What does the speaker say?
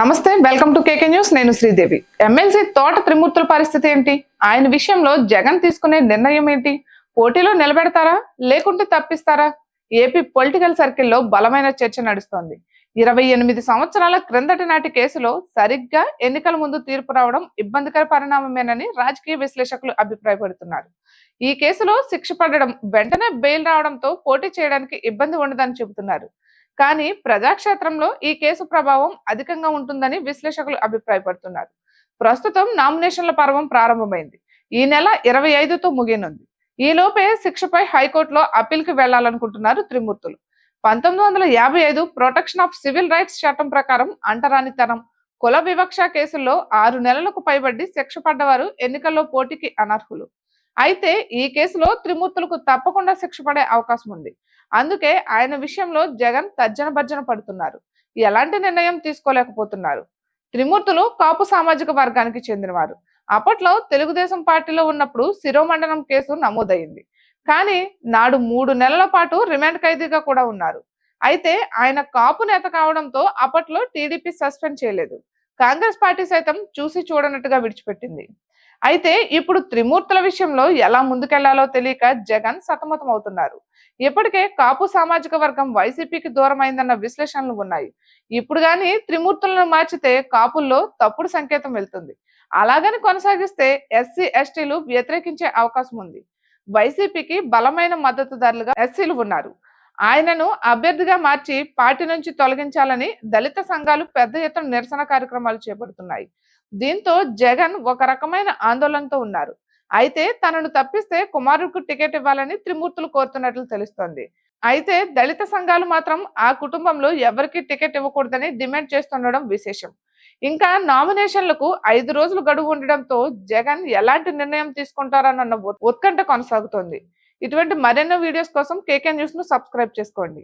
నమస్తే welcome to KK news. నేను Sridevi. MLC తోట త్రిమూర్తుల పరిస్థితి ఏంటి? ఆయన విషయంలో జగన్ తీసుకునే నిర్ణయం ఏంటి? పోటీలో నిలబెడతారా? లేకుంటే తప్పిస్తారా? ఏపీ పొలిటికల్ సర్కిల్లో బలమైన చర్చ నడుస్తోంది. ఇరవై ఎనిమిది సంవత్సరాల క్రిందటి నాటి కేసులో సరిగ్గా ఎన్నికల ముందు తీర్పు రావడం ఇబ్బందికర పరిణామమేనని రాజకీయ విశ్లేషకులు అభిప్రాయపడుతున్నారు. ఈ కేసులో శిక్ష పడడం వెంటనే బెయిల్ రావడంతో పోటీ చేయడానికి ఇబ్బంది ఉండదని చెబుతున్నారు. కానీ ప్రజాక్షేత్రంలో ఈ కేసు ప్రభావం అధికంగా ఉంటుందని విశ్లేషకులు అభిప్రాయపడుతున్నారు. ప్రస్తుతం నామినేషన్ల పర్వం ప్రారంభమైంది. ఈ నెల ఇరవై ఐదుతో ముగియనుంది. ఈ లోపే శిక్షపై హైకోర్టులో అప్పీల్కి వెళ్ళాలనుకుంటున్నారు త్రిమూర్తులు. పంతొమ్మిది వందల యాభై ఐదు ప్రొటెక్షన్ ఆఫ్ సివిల్ రైట్స్ చట్టం ప్రకారం అంటరానితనం కుల వివక్ష కేసుల్లో ఆరు నెలలకు పైబడి శిక్ష పడ్డవారు ఎన్నికల్లో పోటీకి అనర్హులు. అయితే ఈ కేసులో త్రిమూర్తులకు తప్పకుండా శిక్ష పడే అవకాశం ఉంది. అందుకే ఆయన విషయంలో జగన్ తర్జన భర్జన పడుతున్నారు. ఎలాంటి నిర్ణయం తీసుకోలేకపోతున్నారు. త్రిమూర్తులు కాపు సామాజిక వర్గానికి చెందినవారు. అప్పట్లో తెలుగుదేశం పార్టీలో ఉన్నప్పుడు శిరోమండనం కేసు నమోదైంది. కానీ నాడు మూడు నెలల పాటు రిమాండ్ ఖైదీగా కూడా ఉన్నారు. అయితే ఆయన కాపు నేత కావడంతో అప్పట్లో టీడీపీ సస్పెండ్ చేయలేదు. కాంగ్రెస్ పార్టీ సైతం చూసి చూడనట్టుగా విడిచిపెట్టింది. అయితే ఇప్పుడు త్రిమూర్తుల విషయంలో ఎలా ముందుకెళ్ళాలో తెలియక జగన్ సతమతం అవుతున్నారు ఇప్పటికే కాపు సామాజిక వర్గం వైసీపీకి దూరమైందన్న విశ్లేషణలు ఉన్నాయి. ఇప్పుడు గాని త్రిమూర్తులను మార్చితే కాపుల్లో తప్పుడు సంకేతం వెళ్తుంది. అలాగని కొనసాగిస్తే ఎస్సీ ఎస్టీలు వ్యతిరేకించే అవకాశం ఉంది. వైసీపీకి బలమైన మద్దతుదారులుగా ఎస్సీలు ఉన్నారు. ఆయనను అభ్యర్థిగా మార్చి పార్టీ నుంచి తొలగించాలని దళిత సంఘాలు పెద్ద ఎత్తున నిరసన కార్యక్రమాలు చేపడుతున్నాయి. దీంతో జగన్ ఒక రకమైన ఆందోళనతో ఉన్నారు. అయితే తనను తప్పిస్తే కుమారుడికి టికెట్ ఇవ్వాలని త్రిమూర్తులు కోరుతున్నట్లు తెలుస్తోంది. అయితే దళిత సంఘాలు మాత్రం ఆ కుటుంబంలో ఎవరికి టికెట్ ఇవ్వకూడదని డిమాండ్ చేస్తుండడం విశేషం. ఇంకా నామినేషన్లకు ఐదు రోజులు గడువు ఉండడంతో జగన్ ఎలాంటి నిర్ణయం తీసుకుంటారన్న ఉత్కంఠ కొనసాగుతోంది. ఇటువంటి మరెన్నో వీడియోస్ కోసం కేకే న్యూస్ను సబ్స్క్రైబ్ చేసుకోండి.